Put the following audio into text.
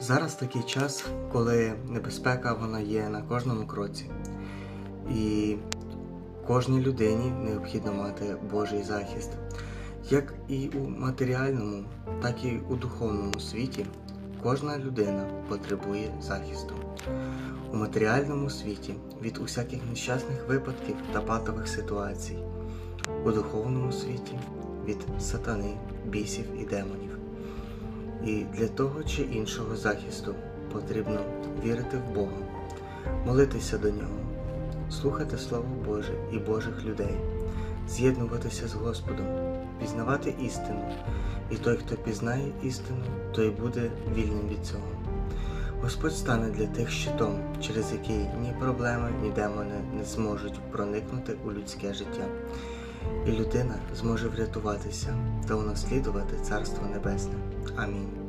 Зараз такий час, коли небезпека вона є на кожному кроці. І кожній людині необхідно мати Божий захист. Як і у матеріальному, так і у духовному світі кожна людина потребує захисту. У матеріальному світі від усяких нещасних випадків та патових ситуацій, у духовному світі від сатани, бісів і демонів. І для того чи іншого захисту потрібно вірити в Бога, молитися до Нього, слухати Слово Боже і Божих людей, з'єднуватися з Господом, пізнавати істину, і той, хто пізнає істину, той буде вільним від цього. Господь стане для тих щитом, через який ні проблеми, ні демони не зможуть проникнути у людське життя, і людина зможе врятуватися та унаслідувати Царство Небесне. Amén.